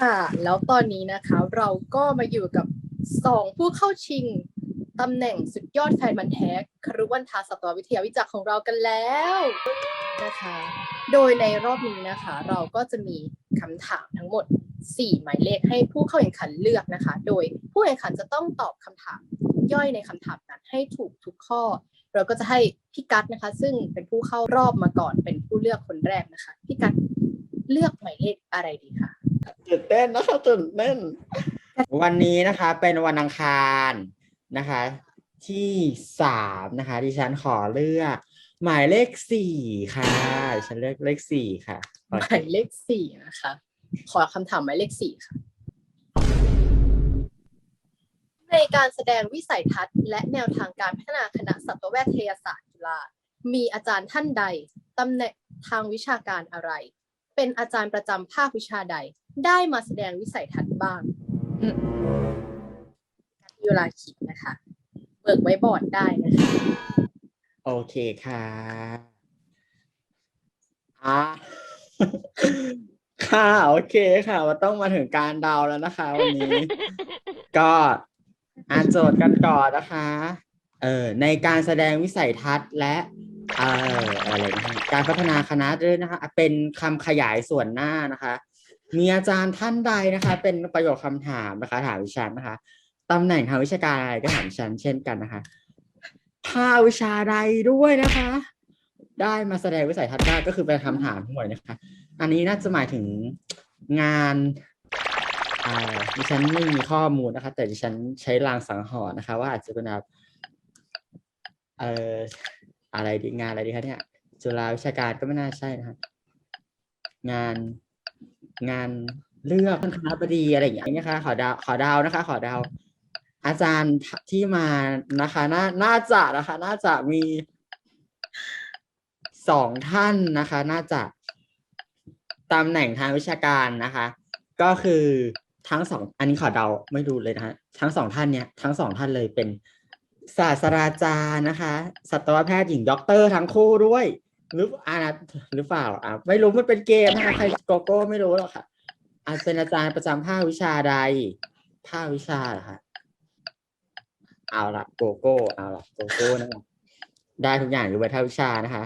ค่ะแล้วตอนนี้นะคะเราก็มาอยู่กับสองผู้เข้าชิงตำแหน่งสุดยอดแฟนบันแท้ครุวันทาสตววิทยาวิจักของเรากันแล้วนะคะ โดยในรอบนี้นะคะ เราก็จะมีคำถามทั้งหมด 4 หมายเลขให้ผู้เข้าแข่งขันเลือกนะคะ โดยผู้แข่งขันจะต้องตอบคำถามย่อยในคำถามนั้นให้ถูกทุกข้อ เราก็จะให้พี่กัดนะคะ ซึ่งเป็นผู้เข้ารอบมาก่อนเป็นผู้เลือกคนแรกนะคะพี่กัดเลือกหมายเลขอะไรดีคะตื่นเต้นนะคะตื่นเต้น วันนี้นะคะเป็นวันอังคารนะคะ ที่สามนะคะดิฉันขอเลือก หมายเลขสี่ค่ะดิฉันเลือกเลขสี่ค่ะหมายเลขสี่นะคะ ขอคำถามหมายเลขสี่ค่ะ ในการแสดงวิสัยทัศน์และแนวทางการพัฒนาคณะสัตวแพทยศาสตร์จุฬามีอาจารย์ท่านใดตำแหน่งทางวิชาการอะไร เป็นอาจารย์ประจำภาควิชาใด ได้มาแสดงวิสัยทัศน์บ้างอืมมีเวลาคิดนะคะ เบิกไว้บอร์ดได้นะคะ โอเคค่ะอะค่ะ โอเคค่ะว่าต้องมาถึงการเดาแล้วนะคะ วันนี้ ก็ อ่านโจทย์กันก่อนนะคะ เออในการแสดงวิสัยทัศน์และเอ่ออะไรนะการพัฒนาคณะด้วยนะคะ เป็นคำขยายส่วนหน้านะคะ มีอาจารย์ท่านใดนะคะ เป็นประโยคคำถามนะคะ ถามวิชันนะคะตำแหน่งทางวิชาการอะไรก็ถามวิชันเช่นกันนะคะภาควิชาใดด้วยนะคะ ได้มาแสดงวิสัยทัศน์ได้ก็คือเป็นคำถามทั้งหมดนะคะ อันนี้น่าจะหมายถึงงาน ดิฉันไม่มีข้อมูลนะคะ แต่ดิฉันใช้ลางสังหรณ์นะคะ ว่าอาจจะเป็นแบบเอ่ออะไรดีงานอะไรดีคะเนี่ยจุฬาวิชาการก็ไม่น่าใช่นะคะงานงานเลือกคณะบดีอะไรอย่างเงี้ยนะคะขอดาวขอดาวนะคะ ขอดาวอาจารย์ที่มานะคะ น่าน่าจะนะคะ น่าจะมีสองท่านนะคะ น่าจะตำแหน่งทางวิชาการนะคะ ก็คือ ทั้งสองอันนี้ขอเดาไม่ดูเลยนะฮะทั้งสองท่านเนี่ยทั้งสองท่านเลยเป็นศาสตราจารย์นะคะสัตวแพทย์หญิงด็อกเตอร์ทั้งคู่ด้วยหรืออ่าหรือเปล่าอ่าไม่รู้มันเป็นเกมนะคะใครโกโก้ไม่รู้หรอกค่ะอาจเป็นอาจารย์ประจำภาควิชาใด ภาควิชาเหรอคะเอาละโกโก้เอาละโกโก้นะคะได้ทุกอย่างอยู่ในภาควิชานะคะ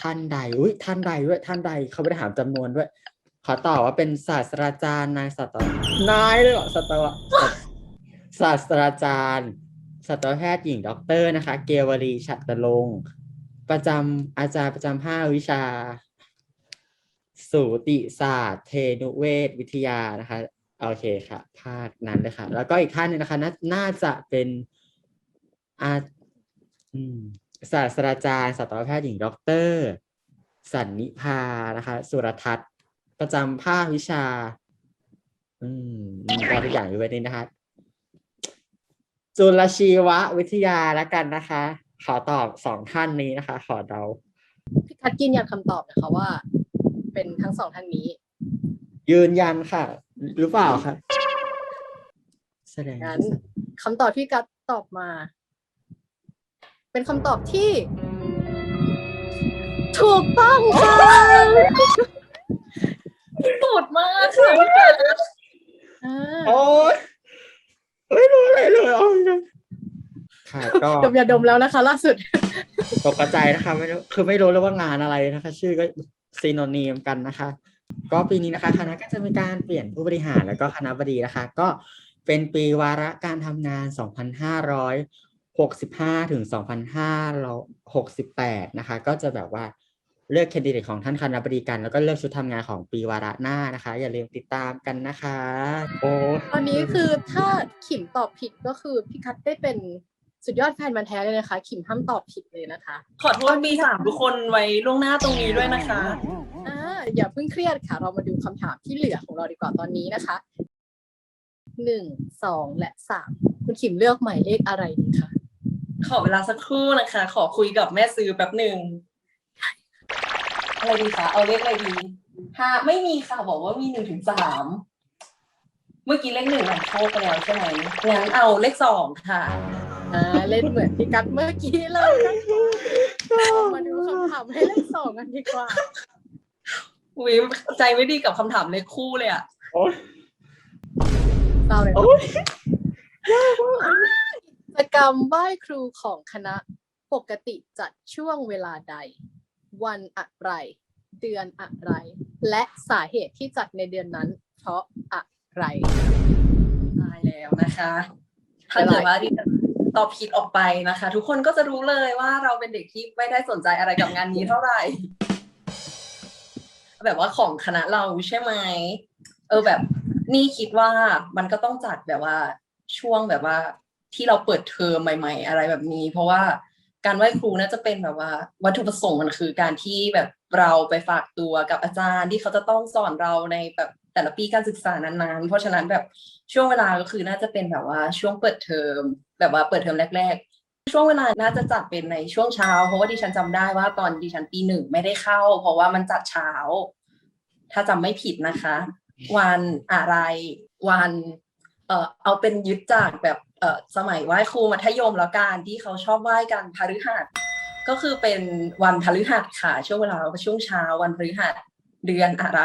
ท่านใดอุ้ยท่านใดด้วยท่านใดเขาไม่ได้ถามจำนวนด้วย ขอตอบว่าเป็นศาสตราจารย์นายสัตวนายเลยเหรอสัตวศาสตราจารย์สัตวแพทย์หญิงด็อกเตอร์นะคะ เกวลีฉัตรลงค์ประจำอาจารย์ประจำภาควิชา สูติศาสตร์ เทนุเวศวิทยานะคะ โอเคค่ะภาคนั้นเลยค่ะ แล้วก็อีกท่านหนึงนะคะนาน่าจะเป็นอาอืมศาสตราจารย์สัตวแพทย์หญิงด็อกเตอร์สันนิพานะคะ สุรทัศน์ ประจำภาควิชา อืมมีการทุกอย่างอยู่ไว้ในนะคะจุลชีววิทยาแล้วกันนะคะ ขอตอบสองท่านนี้นะคะ ขอเดาพี่กัดยืนยันคำตอบนะคะว่า เป็นทั้งสองท่านนี้ ยืนยันค่ะ หรือเปล่าคะแสดงงั้นคำตอบที่กัดตอบมา เป็นคำตอบที่ ถูกต้องค่ะ สุดมากค่ะพี่กัดอ่าโอ้ยไม่รู้อะไรเลยเอาจริงๆค่ะก็ ดมยาดมแล้วนะคะ ล่าสุด ตกใจนะคะไม่รู้คือไม่รู้เลยว่างานอะไรนะคะ ชื่อก็ซีโนนีมกันนะคะ ก็ปีนี้นะคะคณะก็จะมีการเปลี่ยนผู้บริหารแล้วก็คณะบดีนะคะ ก็เป็นปีวาระการทำงาน 2,565 ถึง 2,568 นะคะ ก็จะแบบว่า เลือกแคนดิเดตของท่านคณะบดีกันแล้วก็เลือกชุดทำงานของปีวาระหน้านะคะ อย่าลืมติดตามกันนะคะโอ้ตอนนี้คือถ้าขิมตอบผิดก็คือพี่กัดได้เป็นสุดยอดแฟนมันธุ์แท้เลยนะคะ ขิมห้ามตอบผิดเลยนะคะ ขอโทษปีสามทุกคนไว้ล่วงหน้าตรงนี้ด้วยนะคะอ่าอย่าเพิ่งเครียดค่ะ เรามาดูคำถามที่เหลือของเราดีกว่าตอนนี้นะคะหนึ่งสองและสามคุณขิมเลือกหมายเลขอะไรดีคะขอเวลาสักครู่นะคะ ขอคุยกับแม่ซื้อแป๊บหนึ่ง อะไรดีคะเอาเลขอะไรดีห้าไม่มีค่ะบอกว่ามีหนึ่งถึงสามเมื่อกี้เลขหนึ่งนำโชคไปแล้วใช่ไหมงั้นเอาเลขสองค่ะอ่าเล่นเหมือนพี่กัดเมื่อกี้เลยนะคะเรามาดูคำถามให้เลขสองกันดีกว่าอุ้ยใจไม่ดีกับคำถามเลขคู่เลยอะโอ๊ยเศร้าเลยโอ๊ยกิจกรรมไหว้ครูของคณะปกติจัดช่วงเวลาใด วันอะไร เดือนอะไร และสาเหตุที่จัดในเดือนนั้น เพราะอะไรตายแล้วนะคะถ้าเกิดว่าดิฉันตอบผิดออกไปนะคะ ทุกคนก็จะรู้เลยว่าเราเป็นเด็กที่ไม่ได้สนใจอะไรกับงานนี้เท่าไหร่ แบบว่าของคณะเราใช่ไหมเออแบบนี่คิดว่ามันก็ต้องจัดแบบว่าช่วงแบบว่าที่เราเปิดเทอมใหม่ ๆ อะไรแบบนี้ เพราะว่า การไหว้ครูน่าจะเป็นแบบว่า วัตถุประสงค์มันคือการที่แบบเราไปฝากตัวกับอาจารย์ที่เขาจะต้องสอนเราในแบบแต่ละปีการศึกษานั้นๆ เพราะฉะนั้นแบบช่วงเวลาก็คือน่าจะเป็นแบบว่าช่วงเปิดเทอมแบบว่าเปิดเทอมแรก ๆ ช่วงเวลาน่าจะจัดเป็นในช่วงเช้า เพราะว่าดิฉันจำได้ว่าตอนดิฉันปีหนึ่งไม่ได้เข้า เพราะว่ามันจัดเช้า ถ้าจำไม่ผิดนะคะ วันอะไรวันเอ่อเอาเป็นยึดจากแบบ เอ่อสมัยไหว้ครูมัธยมแล้วกันที่เขาชอบไหว้กันพฤหัสก็คือเป็นวันพฤหัสค่ะ ช่วงเวลาช่วงเช้าวันพฤหัสเดือนอะไร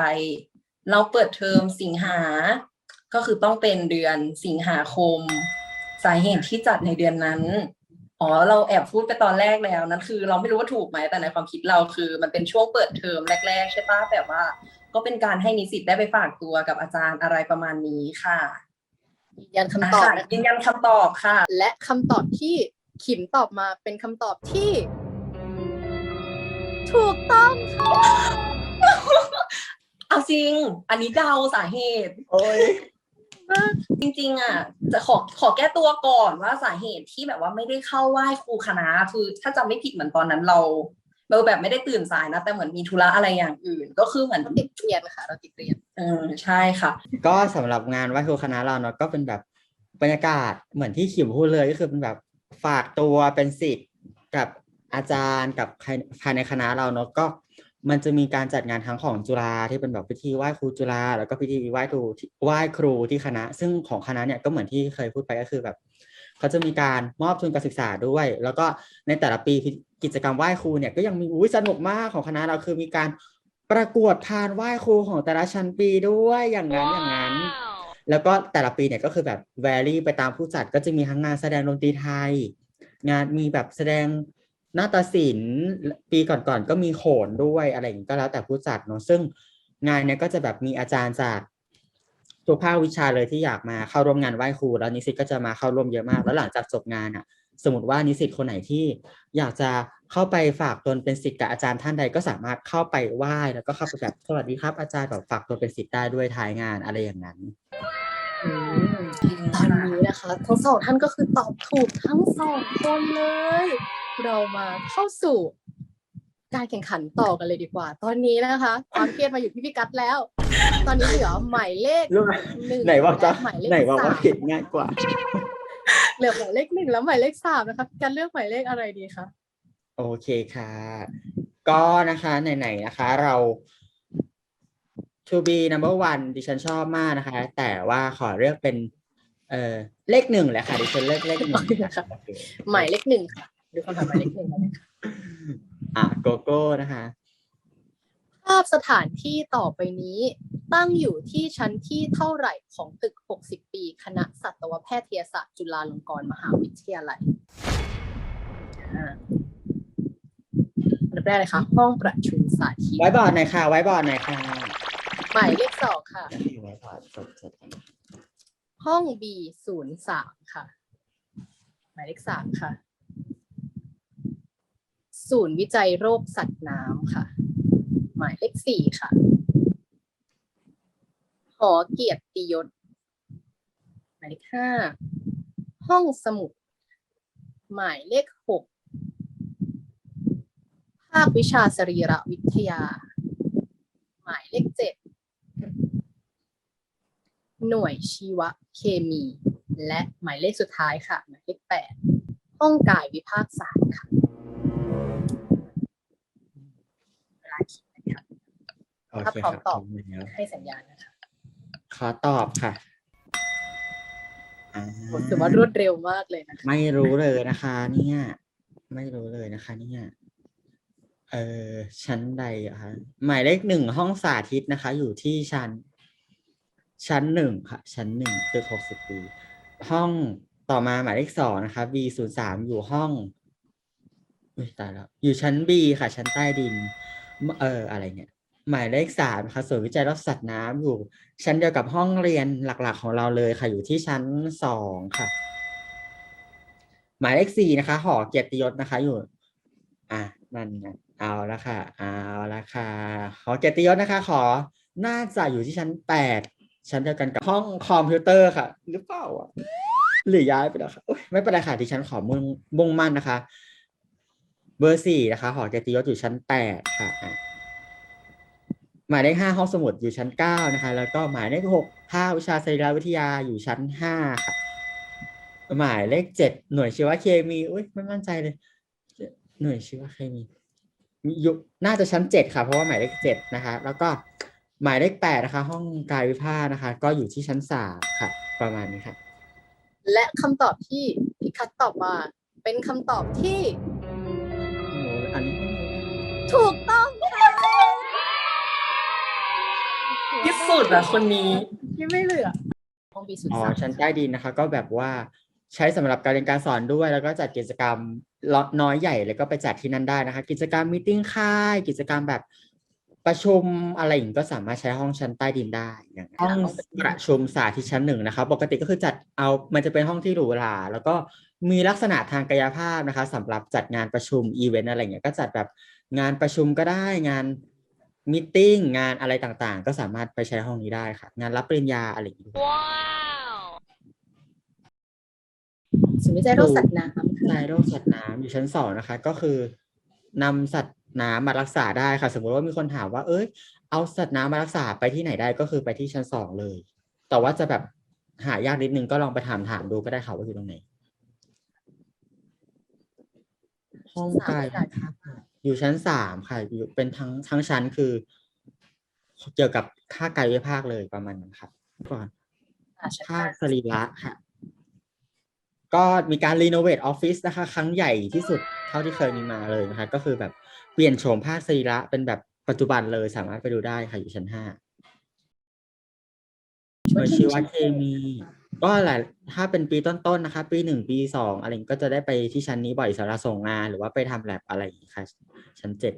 เราเปิดเทอมสิงหา ก็คือต้องเป็นเดือนสิงหาคม สาเหตุที่จัดในเดือนนั้นอ๋อเราแอบพูดไปตอนแรกแล้วนั่นคือ เราไม่รู้ว่าถูกไหมแต่ในความคิดเราคือ มันเป็นช่วงเปิดเทอมแรก ๆ ใช่ปะแบบว่า ก็เป็นการให้นิสิตได้ไปฝากตัวกับอาจารย์อะไรประมาณนี้ค่ะ ยืนยันคำตอบอะนะยืนยันคำตอบค่ะ และคำตอบที่ขิมตอบมาเป็นคำตอบที่ ถูกต้องค่ะเอาจริง อันนี้เดาสาเหตุ โอ้ยจริงๆอะจะขอขอแก้ตัวก่อนว่าสาเหตุที่แบบว่าไม่ได้เข้าไหว้ครูคณะคือถ้าจำไม่ผิดเหมือนตอนนั้นเรา เราแบบไม่ได้ตื่นสายนะ แต่เหมือนมีธุระอะไรอย่างอื่น ก็คือเหมือนเราติดเรียนค่ะเราติดเรียนเออใช่ค่ะ ก็สำหรับงานไหว้ครูคณะเราเนาะก็เป็นแบบบรรยากาศเหมือนที่ขิมพูดเลยก็คือเป็นแบบฝากตัวเป็นศิษย์กับอาจารย์กับภายภายในคณะเราเนาะก็มันจะมีการจัดงานทั้งของจุฬาที่เป็นแบบพิธีไหว้ครูจุฬาแล้วก็พิธีไหว้ครูที่ไหว้ครูที่คณะ ซึ่งของคณะเนี่ยก็เหมือนที่เคยพูดไปก็คือแบบ เขาจะมีการมอบทุนการศึกษาด้วย แล้วก็ในแต่ละปีกิจกรรมไหว้ครูเนี่ยก็ยังมีอุ้ยสนุกมากของคณะเราคือมีการประกวดพานไหว้ครูของแต่ละชั้นปีด้วยอย่างนั้นอย่างนั้น แล้วก็แต่ละปีเนี่ยก็คือแบบแวรี่ไปตามผู้จัดก็จะมีทั้งงานแสดงดนตรีไทย งานมีแบบแสดงนาฏศิลป์ปีก่อนๆก็มีโขนด้วยอะไรอย่างนี้ก็แล้วแต่ผู้จัดเนาะซึ่งงานเนี้ยก็จะแบบมีอาจารย์จาก ทุกภาควิชาเลยที่อยากมาเข้าร่วมงานไหว้ครู แล้วนิสิตก็จะมาเข้าร่วมเยอะมาก แล้วหลังจากจบงานอะ สมมติว่านิสิตคนไหนที่อยากจะเข้าไปฝากตนเป็นศิษย์กับอาจารย์ท่านใดก็สามารถเข้าไปไหว้แล้วก็เข้าไปแบบสวัสดีครับอาจารย์แบบฝากตัวเป็นศิษย์ได้ด้วยท้ายงานอะไรอย่างนั้นตอนนี้นะคะทั้งสองท่านก็คือตอบถูกทั้งสองคนเลย เรามาเข้าสู่การแข่งขันต่อกันเลยดีกว่า ตอนนี้นะคะ ความเครียดมาอยู่ที่พี่กัดแล้ว ตอนนี้เหลือหมายเลขรู้ไหมหนึ่งไหนบอกจะและหมายเลขไหนบอกว่าสามผิดง่ายกว่า เหลือหมายเลขหนึ่งแล้วหมายเลขสามนะคะพี่กัดเลือกหมายเลขอะไรดีคะโอเคค่ะ ก็นะคะไหนๆนะคะ เรา to be number one ดิฉันชอบมากนะคะ แต่ว่าขอเลือกเป็น เอ่อเลขหนึ่งแหละค่ะดิฉันเลือกเลขหนึ่งค่ะโอเคหมายเลขหนึ่งค่ะดูคำถามหมายเลขหนึ่งกันเลยค่ะอะโกโก้นะคะ ภาพสถานที่ต่อไปนี้ ตั้งอยู่ที่ชั้นที่เท่าไหร่ของตึก 60 ปี คณะสัตวแพทยศาสตร์จุฬาลงกรณ์มหาวิทยาลัยอ่าอันดับแรกเลยค่ะ ห้องประชุมสาธิตไว้บอร์ดหน่อยค่ะ ไว้บอร์ดหน่อยค่ะหมายเลขสองค่ะ ไว้บอร์ดจดจดห้อง B ศูนย์สามค่ะ หมายเลขสามค่ะ ศูนย์วิจัยโรคสัตว์น้ำค่ะ หมายเลขสี่ค่ะ หอเกียรติยศ หมายเลขห้า ห้องสมุด หมายเลขหก ภาควิชาสรีรวิทยา หมายเลขเจ็ด หน่วยชีวเคมี และหมายเลขสุดท้ายค่ะ หมายเลขแปด ห้องกายวิภาคศาสตร์ค่ะ โอเคถ้าพคร้รัอบมตอบพร้มแล้วให้สัญญาณนะคะขอตอบค่ะอ่าถือว่ารวดเร็วมากเลยนะคะไม่รู้เลยนะคะ เนี่ย ไม่รู้เลยนะคะ เนี่ยเออชั้นใดอะคะหมายเลขหนึ่งห้องสาธิตนะคะ อยู่ที่ชั้น ชั้นหนึ่งค่ะ ชั้นหนึ่งตึกหกสิบปีห้องต่อมาหมายเลขสองนะคะ B ศูนย์สามอยู่ห้องอุ้ยตายแล้ว อยู่ชั้น B ค่ะ ชั้นใต้ดิน เอออะไรเนี่ย หมายเลขสามค่ะส่วนย์วิจัยรอบสัตว์น้ำอยู่ ชั้นเดียวกับห้องเรียนหลักๆของเราเลยค่ะ อยู่ที่ชั้นสองค่ะ หมายเลขสี่นะคะ หอเกียรติยศนะคะ อยู่ อะนั่นไงเอาละค่ะ เอาละค่ะ หอเกียรติยศนะคะ ขอน่าจะอยู่ที่ชั้นแปดชั้นเดียวกันกับห้องคอมพิวเตอร์ค่ะ หรือเปล่าอะหรือย้ายไปแล้วค่ะไม่เป็นไรค่ะที่ฉันขอมุ่งมุ่งมั่นนะคะ เบอร์สี่นะคะ หอเกียรติยศอยู่ชั้นแปดค่ะ มายเลขห้าห้องสมุดอยู่ชั้นเก้านะคะ แล้วก็หมายเลขหกภาควิชาสรีรวิทยาอยู่ชั้นห้าค่ะหมายเลขเจ็ดหน่วยชีวเคมีอุ้ยไม่มั่นใจเลย หน่วยชีวเคมีมีอยู่น่าจะชั้นเจ็ดค่ะ เพราะว่าหมายเลขเจ็ดนะคะ แล้วก็หมายเลขแปดนะคะ ห้องกายวิภาคนะคะ ก็อยู่ที่ชั้นสามค่ะ ประมาณนี้ค่ะ และคำตอบที่พี่คัดตอบมา เป็นคำตอบที่โอ้โหอันนี้ไม่รู้ถูกต้อง สุดอะคนนี้ที่ไม่เหลือห้องบีศูนอ๋ย์อสามชั้นใต้ดินนะคะ ก็แบบว่าใช้สำหรับการเรียนการสอนด้วย แล้วก็จัดกิจกรรมล็อตน้อยใหญ่แล้วก็ไปจัดที่นั่นได้นะคะ กิจกรรมมีติ้งค่าย กิจกรรมแบบประชุมอะไรอย่างนี้ก็สามารถใช้ห้องชั้นใต้ดินได้อย่างห้องประชุมสาธิตชั้นหนึ่งนะคะปกติก็คือจัดเอามันจะเป็นห้องที่หรูหราแล้วก็มีลักษณะทางกายภาพนะคะสำหรับจัดงานประชุมอีเวนต์อะไรอย่างเงี้ยก็จัดแบบงานประชุมก็ได้งาน มิทติ้งงานอะไรต่างๆ ก็สามารถไปใช้ห้องนี้ได้ค่ะ งานรับปริญญาอะไรอย่างเงี้ยศูนย์วิจัยโรคสัตว์น้ำนายโรคสัตว์น้ำอยู่ชั้นสองนะคะ ก็คือนำสัตว์น้ำมารักษาได้ค่ะ สมมติว่ามีคนถามว่า เอ้ยเอาสัตว์น้ำมารักษาไปที่ไหนได้ก็คือไปที่ชั้นสองเลย แต่ว่าจะแบบหายากนิดนึงก็ลองไปถามถามดูก็ได้ค่ะว่าอยู่ตรงไหนห้องกายภาพ อยู่ชั้นสามค่ะอยู่เป็นทั้งทั้งชั้นคือ เกี่ยวกับค่ากายวิภาคเลยประมาณนั้นครับก่อนอ่าใช่ภาคสรีระค่ะ ก็มีการรีโนเวทออฟฟิศนะคะ ครั้งใหญ่ที่สุดเท่าที่เคยมีมาเลยนะคะ ก็คือแบบเปลี่ยนโฉมภาคสรีระเป็นแบบปัจจุบันเลยสามารถไปดูได้ค่ะอยู่ชั้นห้าหน่วยชีวเคมี ก็แหละถ้าเป็นปีต้นๆนะคะ ปีหนึ่งปีสองอะไรอย่างงี้ก็จะได้ไปที่ชั้นนี้บ่อยสำหรับส่งงาน หรือว่าไปทำแลบอะไรอย่างงี้ค่ะ ชั้นเจ็ด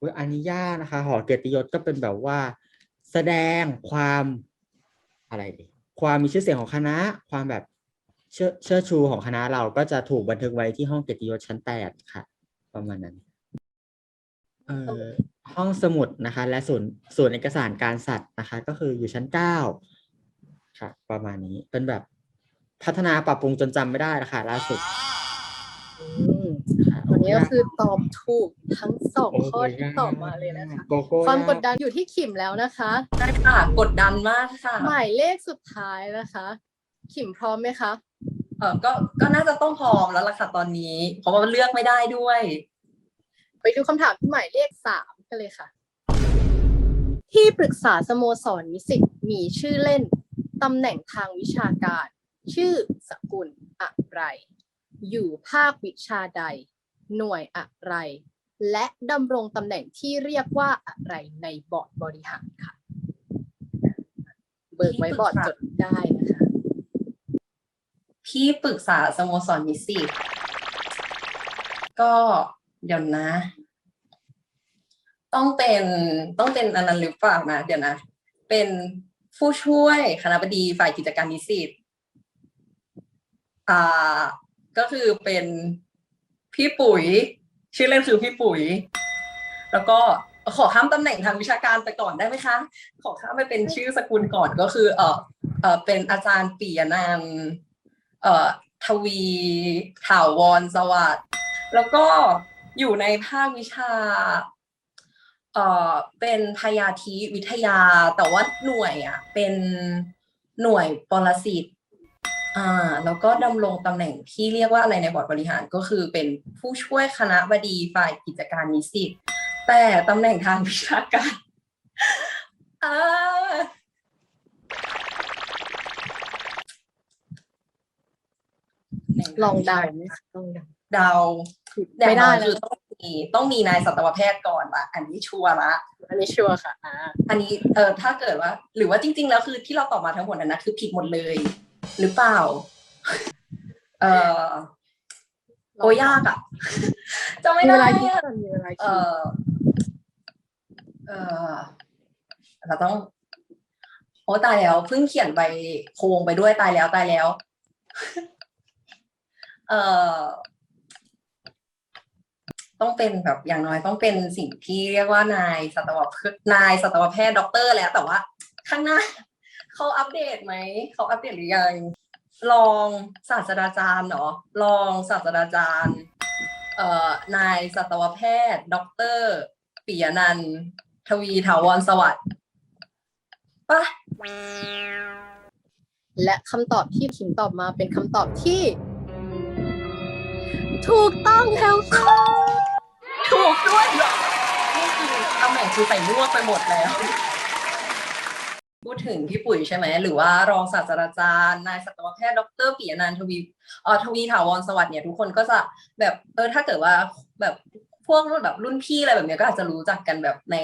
อุ๊ยอันนี้ยากนะคะ หอเกียรติยศก็เป็นแบบว่า แสดงความอะไรดีความมีชื่อเสียงของคณะ ความแบบเชิดเชิดชูของคณะเราก็จะถูกบันทึกไว้ที่ห้องเกียรติยศชั้นแปดค่ะ ประมาณนั้นเอ่อห้องสมุดนะคะ และศูนย์ศูนย์เอกสารการสัตว์นะคะ ก็คืออยู่ชั้นเก้า ค่ะประมาณนี้เป็นแบบพัฒนาปรับปรุงจนจำไม่ได้ละค่ะล่าสุดอืมค่ะวันนี้ก็คือตอบถูกทั้งสองโอ้ข้อโหที่ตอบมาเลยนะคะ โกโก้ความกดยดันอยู่ที่ขิมแล้วนะคะ ได้ค่ะกดดันมากค่ะหมายเลขสุดท้ายนะคะ ขิมพร้อมไหมคะ เออก็ก็น่าจะต้องพร้อมแล้วล่ะค่ะตอนนี้ เพราะว่าเลือกไม่ได้ด้วย ไปดูคำถามที่หมายเลขสามกันเลยค่ะ ที่ปรึกษาสโมสรนิสิตมีชื่อเล่น ตำแหน่งทางวิชาการ ชื่อสกุลอะไร อยู่ภาควิชาใด หน่วยอะไร และดำรงตำแหน่งที่เรียกว่าอะไรในบอร์ดบริหารค่ะ เบิกไว้บอร์ดจดได้นะคะ พี่ปรึกษาสโมสรนิสิตก็เดี๋ยวนะ ต้องเป็นต้องเป็นอันนั้นหรือเปล่านะ เดี๋ยวนะ เป็น ผู้ช่วยคณบดีฝ่ายกิจการนิสิตอ่าก็คือเป็นพี่ปุ๋ย ชื่อเล่นคือพี่ปุ๋ย แล้วก็ขอข้ามตำแหน่งทางวิชาการไปก่อนได้ไหมคะ ขอข้ามไปเป็นชื่อสกุลก่อนก็คือ เออเออเป็นอาจารย์ปียนันท์เอ่อทวีถาวรสวัสดิ์แล้วก็อยู่ในภาควิชา เอ่อเป็นพยาธิวิทยา แต่ว่าหน่วยอะเป็นหน่วยปรสิตอ่าแล้วก็ดำรงตำแหน่งที่เรียกว่าอะไรในบอร์ดบริหารก็คือเป็นผู้ช่วยคณะบดีฝ่ายกิจการนิสิตแต่ตำแหน่งทางวิชาการอ่าลองเดาไหมคะลองเดาเดาไม่ได้แน่นอนเลคืยอต้อง ต้องมีนายสัตวแพทย์ก่อนละอันนี้ชัวร์ละอันนี้ชัวร์ค่ะอ่าอันนี้เออถ้าเกิดว่า หรือว่าจริง ๆ แล้วคือที่เราตอบมาทั้งหมดนั้นนะคือผิดหมดเลย หรือเปล่า เออโอ้ยากอะจะไม่มีได้เวลาคิดอะก่อนมีเวลาเอคิดอเออเราต้องโอ้ตายแล้วเพิ่งเขียนใบโครงไปด้วยตายแล้วตายแล้ว เออ ต้องเป็นแบบอย่างน้อยต้องเป็นสิ่งที่เรียกว่านายสัตวแพทย์นายสัตวแพทย์ด็อกเตอร์แล้วแต่ว่า ข้างหน้าเขาอัปเดตไหมเขาอัปเดตหรือยังรองศาสตราจารย์เนาะรองศาสตราจารย์เอ่อนายสัตวแพทย์ด็อกเตอร์ปิยนันทวีถาวรสวัสดิ์ปะและคำตอบที่ขิงตอบมาเป็นคำตอบที่ ถูกต้องแล้วค่ะ ถูกด้วยเหรอนี่คือตำแหน่งคือใส่ลวกไปหมดแล้ว พูดถึงพี่ปุ๋ยใช่ไหม หรือว่ารองศาสตราจารย์นายสัตวแพทย์ดรปิยนันท์ทวีเอ่อทวีถาวรสวัสดิ์เนี่ยทุกคนก็จะแบบเออถ้าเกิดว่าแบบพวกรุ่นแบบรุ่นพี่อะไรแบบเนี้ยก็อาจจะรู้จักกันแบบใน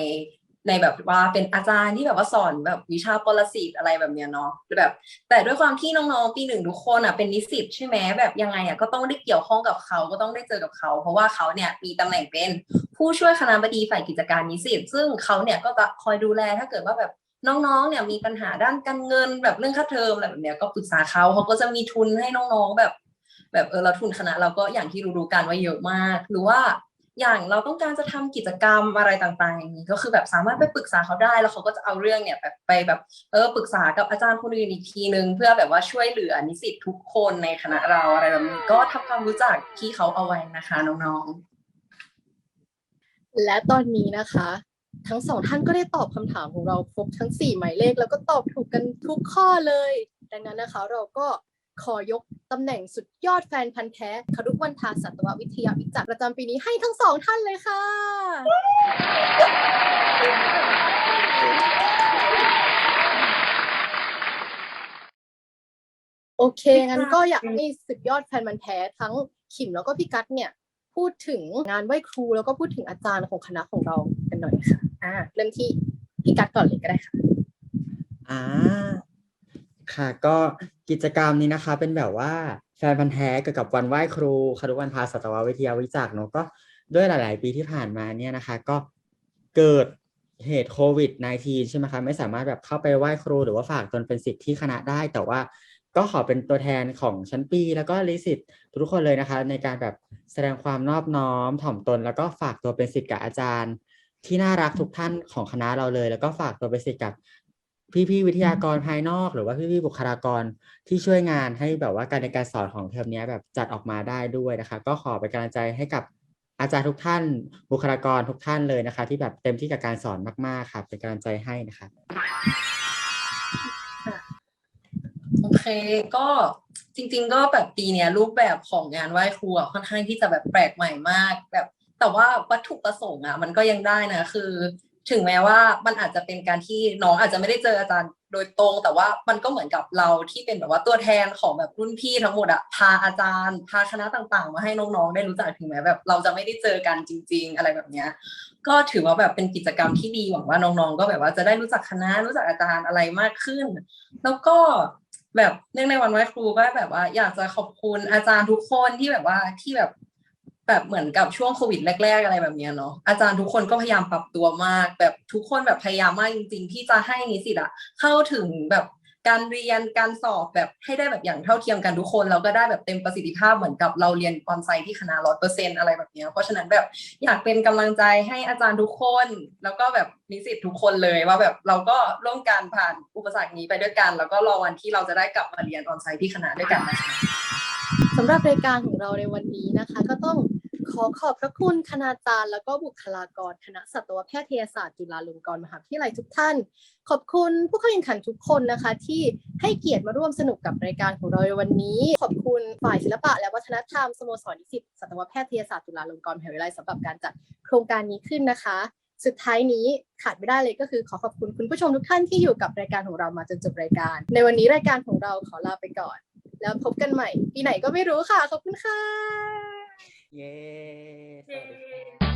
ในแบบว่าเป็นอาจารย์ที่แบบว่าสอนแบบวิชาปรสิตอะไรแบบเนี้ยเนาะหรือแบบ แต่ด้วยความที่น้องๆปีหนึ่งทุกคนอะเป็นนิสิตใช่ไหมแบบยังไงอะก็ต้องได้เกี่ยวข้องกับเขาก็ต้องได้เจอกับเขา เพราะว่าเขาเนี่ยมีตำแหน่งเป็นผู้ช่วยคณะบดีฝ่ายกิจการนิสิตซึ่งเขาเนี่ยก็จะคอยดูแลถ้าเกิดว่าแบบน้องๆ เนี่ยมีปัญหาด้านการเงินแบบเรื่องค่าเทอมอะไรแบบเนี้ยก็ปรึกษาเขาเขาก็จะมีทุนให้น้องๆแบบ แบบเออเราทุนคณะเราก็อย่างที่รู้ๆกันว่าเยอะมาก หรือว่า อย่างเราต้องการจะทำกิจกรรมอะไรต่างๆ อย่างนี้ ก็คือแบบสามารถไปปรึกษาเขาได้แล้วเขาก็จะเอาเรื่องเนี่ยแบบไปแบบเออปรึกษากับอาจารย์คนอื่นอีกทีนึง เพื่อแบบว่าช่วยเหลือนิสิตทุกคนในคณะเราอะไรแบบนี้ก็ทำความรู้จักพี่เขาเอาไว้นะคะน้องๆ และตอนนี้นะคะ ทั้งสองท่านก็ได้ตอบคำถามของเราครบทั้ง 4 หมายเลข แล้วก็ตอบถูกกันทุกข้อเลย ดังนั้นนะคะเราก็ ขอยกตำแหน่งสุดยอดแฟนพันธ์แท้ครุวันทาสัตววิทยาวิจักรประจำปีนี้ให้ทั้งสองท่านเลยค่ะ โอเค งั้นก็อยากให้สุดยอดแฟนมันธ์แท้ทั้งขิมแล้วก็พี่กัดเนี่ย พูดถึงงานไหว้ครูแล้วก็พูดถึงอาจารย์ของคณะของเรากันหน่อยค่ะ อ่า เริ่มที่พี่กัดก่อนเลยก็ได้ค่ะ อ่า ค่ะ ก็กิจกรรมนี้นะคะ เป็นแบบว่าแฟนพันธ์แท้เกี่ยวกับวันไหว้ครูครุวันทาสัตววิทยาวิจักเนอะก็ด้วยหลาย ๆ ปีที่ผ่านมาเนี่ยนะคะ ก็เกิดเหตุโควิด -19 ใช่ไหมคะไม่สามารถแบบเข้าไปไหว้ครูหรือว่าฝากตนเป็นสิทธิ์ที่คณะได้ แต่ว่าก็ขอเป็นตัวแทนของชั้นปี แล้วก็นิสิตทุกคนเลยนะคะ ในการแบบแสดงความนอบน้อมถ่อมตน แล้วก็ฝากตัวเป็นสิทธิ์กับอาจารย์ ที่น่ารักทุกท่านของคณะเราเลย แล้วก็ฝากตัวเป็นสิทธิ์กับ พี่ๆวิทยากรภายนอกหรือว่าพี่ๆบุคลากรที่ช่วยงานให้แบบว่าการในการสอนของเทอมนี้แบบจัดออกมาได้ด้วยนะคะ ก็ขอเป็นกำลังใจให้กับอาจารย์ทุกท่าน บุคลากรทุกท่านเลยนะคะ ที่แบบเต็มที่กับการสอนมากๆค่ะเป็นกำลังใจให้นะคะโอเคก็จริง ๆ ก็แบบปีเนี้ยรูปแบบของงานไหว้ครูค่อนข้างที่จะแบบแปลกใหม่มาก แบบแต่ว่าวัตถุประสงค์อะ มันก็ยังได้นะคือ ถึงแม้ว่ามันอาจจะเป็นการที่น้องอาจจะไม่ได้เจออาจารย์โดยตรง แต่ว่ามันก็เหมือนกับเราที่เป็นแบบว่าตัวแทนของแบบรุ่นพี่ทั้งหมดอะพาอาจารย์พาคณะต่างๆ มาให้น้องๆ ได้รู้จักถึงแม้แบบ เราจะไม่ได้เจอกันจริง ๆ อะไรแบบเนี้ยก็ถือว่าแบบเป็นกิจกรรมที่ดีหวังว่าน้องๆ ก็แบบว่าจะได้รู้จักคณะรู้จักอาจารย์อะไรมากขึ้น แล้วก็แบบเนื่องในวันไหว้ครูก็แบบว่าอยากจะขอบคุณอาจารย์ทุกคนที่แบบว่าที่แบบ แบบเหมือนกับช่วงโควิดแรก ๆ อะไรแบบเนี้ยเนาะอาจารย์ทุกคนก็พยายามปรับตัวมาก แบบทุกคนแบบพยายามมากจริง ๆ ที่จะให้นิสิตอะเข้าถึงแบบการเรียนการสอบแบบให้ได้แบบอย่างเท่าเทียมกันทุกคนแล้วก็ได้แบบเต็มประสิทธิภาพเหมือนกับเราเรียนออนไซต์ที่คณะร้อยเปอร์เซ็นอะไรแบบนี้เพราะฉะนั้นแบบอยากเป็นกำลังใจให้อาจารย์ทุกคน แล้วก็แบบนิสิตทุกคนเลยว่าแบบเราก็ร่วมกันผ่านอุปสรรคนี้ไปด้วยกัน แล้วก็รอวันที่เราจะได้กลับมาเรียนออนไซต์ที่คณะด้วยกันนะคะสำหรับรายการของเราในวันนี้นะคะ ก็ต้อง ขอขอบพระคุณคณาจารย์ แล้วก็บุคลากรคณะสัตวแพทยศาสตร์จุฬาลงกรณ์มหาวิทยาลัยทุกท่าน ขอบคุณผู้เข้าแข่งขันทุกคนนะคะ ที่ให้เกียรติมาร่วมสนุกกับรายการของเราในวันนี้ ขอบคุณฝ่ายศิลปะและวัฒนธรรมสโมสรนิสิตสัตวแพทยศาสตร์จุฬาลงกรณ์มหาวิทยาลัยสำหรับการจัดโครงการนี้ขึ้นนะคะ สุดท้ายนี้ขาดไม่ได้เลยก็คือขอขอบคุณคุณผู้ชมทุกท่านที่อยู่กับรายการของเรามาจนจบรายการ ในวันนี้รายการของเราขอลาไปก่อน แล้วพบกันใหม่ปีไหนก็ไม่รู้ค่ะขอบคุณค่ะ Yeah.